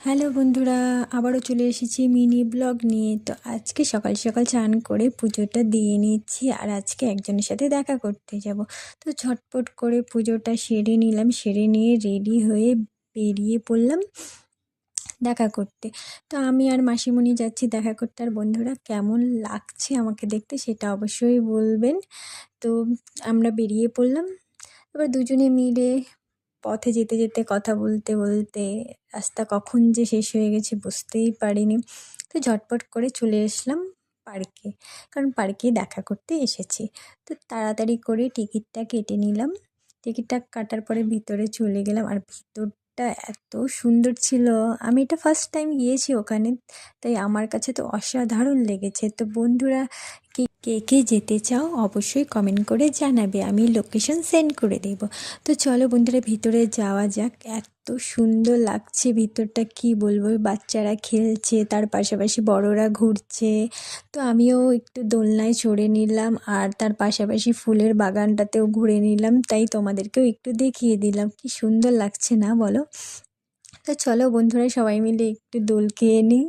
Hello বন্ধুরা, আবারও চলে এসেছি মিনি ব্লগ নিয়ে। তো আজকে সকাল সকাল চান করে পুজোটা দিয়ে নিচ্ছি আর আজকে একজনের সাথে দেখা করতে যাব। তো ঝটপট করে পুজোটা সেরে নিলাম, সেরে নিয়ে রেডি হয়ে বেরিয়ে পড়লাম দেখা করতে। তো আমি আর মাসিমণি যাচ্ছি দেখা করতে। আর বন্ধুরা, কেমন লাগছে আমাকে দেখতে সেটা অবশ্যই বলবেন। তো আমরা বেরিয়ে পড়লাম। এবার দুজনে মিলে পথে যেতে যেতে, কথা বলতে বলতে রাস্তা কখন যে শেষ হয়ে গেছে বুঝতেই পারিনি। তো ঝটপট করে চলে আসলাম পার্কে, কারণ পার্কে দেখা করতে এসেছি। তো তাড়াতাড়ি করে টিকিটটা কেটে নিলাম। টিকিটটা কাটার পরে ভিতরে চলে গেলাম আর ভিতরটা এত সুন্দর ছিল। আমি এটা ফার্স্ট টাইম গিয়েছি ওখানে, তাই আমার কাছে তো অসাধারণ লেগেছে। তো বন্ধুরা, কে কে কে যেতে চাও অবশ্যই কমেন্ট করে জানাবে। আমি লোকেশন সেন্ড করে দেব। তো চলো বন্ধুরা, ভিতরে যাওয়া যাক। এত সুন্দর লাগছে ভিতরটা, কি বলব? বাচ্চারা খেলছে, তার পাশাপাশি বড়রা ঘুরছে। তো আমিও একটু দোলনায় চড়ে নিলাম আর তার পাশাপাশি ফুলের বাগানটাতেও ঘুরে নিলাম। তাই তোমাদেরকেও একটু দেখিয়ে দিলাম। কি সুন্দর লাগছে না বলো? তো চলো বন্ধুরা, সবাই মিলে একটু দোল খেয়ে নিই।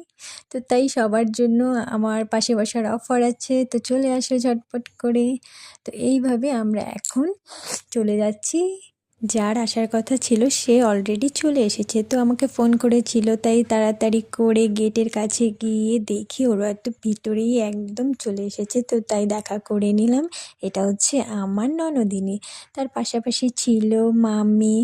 তো তাই সবার জন্য আমার পাশে বসার অফার আছে। তো চলে আসো ঝটপট করে। তো এইভাবে আমরা এখন চলে যাচ্ছি। যার আসার কথা ছিল সে অলরেডি চলে এসেছে, তো আমাকে ফোন করেছিল, তাই তাড়াতাড়ি করে গেটের কাছে গিয়ে দেখি ওরা তো ভিতরেই একদম চলে এসেছে, তো তাই দেখা করে নিলাম। এটা হচ্ছে আমার ননদিনী। তার পাশাপাশি ছিল মামি।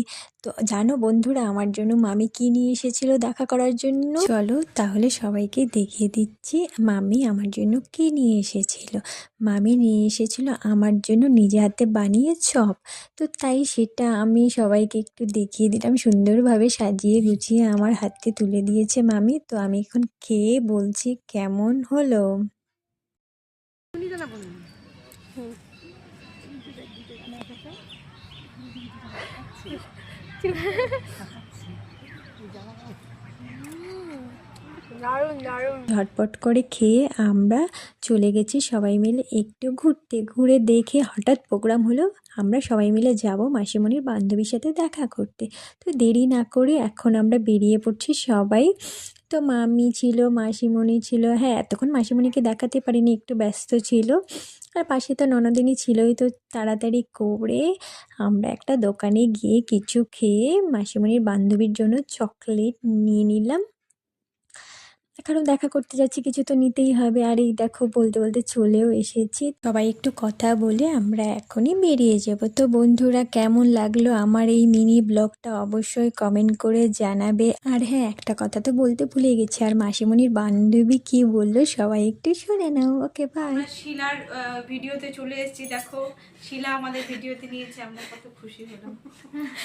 তো জানো বন্ধুরা, আমার জন্য মামি কি নিয়ে এসেছিল দেখা করার জন্য? চলো তাহলে সবাইকে দেখিয়ে দিচ্ছি, মামি আমার জন্য কি নিয়ে এসেছিল? মামি নিয়ে এসেছিল আমার জন্য নিজে হাতে বানিয়ে চপ। তো তাই সেটা আমি সবাইকে একটু দেখিয়ে দিলাম সুন্দরভাবে সাজিয়ে গুছিয়ে আমার হাতে তুলে দিয়েছে মামি। তো আমি এখন খেয়ে বলছি কেমন হলো? ঝটপট করে খেয়ে আমরা চলে গেছি সবাই মিলে একটু ঘুরতে। ঘুরে দেখে হঠাৎ প্রোগ্রাম হলো, আমরা সবাই মিলে যাব মাসিমণির বান্ধবীর সাথে দেখা করতে। তো দেরি না করে এখন আমরা বেরিয়ে পড়ছি সবাই। তো মামি ছিল, মাসিমণি ছিল হ্যাঁ এতক্ষণ মাসিমণিকে দেখাতে পারিনি, একটু ব্যস্ত ছিল। আর পাশে তো ননদিনী ছিলই, তো তাড়াতাড়ি করে আমরা একটা দোকানে গিয়ে কিছু খেয়ে মাসিমণির বান্ধবীর জন্য চকলেট নিয়ে নিলাম। কারণ দেখা করতে যাচ্ছি, কিছু তো নিতেই হবে। আর এই দেখো, বলতে বলতে চলেও এসেছি। সবাই একটু কথা বলে আমরা এখনই বেরিয়ে যাব। তো বন্ধুরা, কেমন লাগল আমার এই মিনি ব্লগটা অবশ্যই কমেন্ট করে জানাবে। আর হ্যাঁ একটা কথা তো বলতে ভুলে গেছি, আর মাসিমণির বান্ধবী কি বলল সবাই একটু শুনে নাও। ওকে আমরা শিলার ভিডিওতে চলে এসেছি। দেখো, শিলা আমাদের ভিডিওতে নিয়েছে, আমরা কত খুশি হলাম।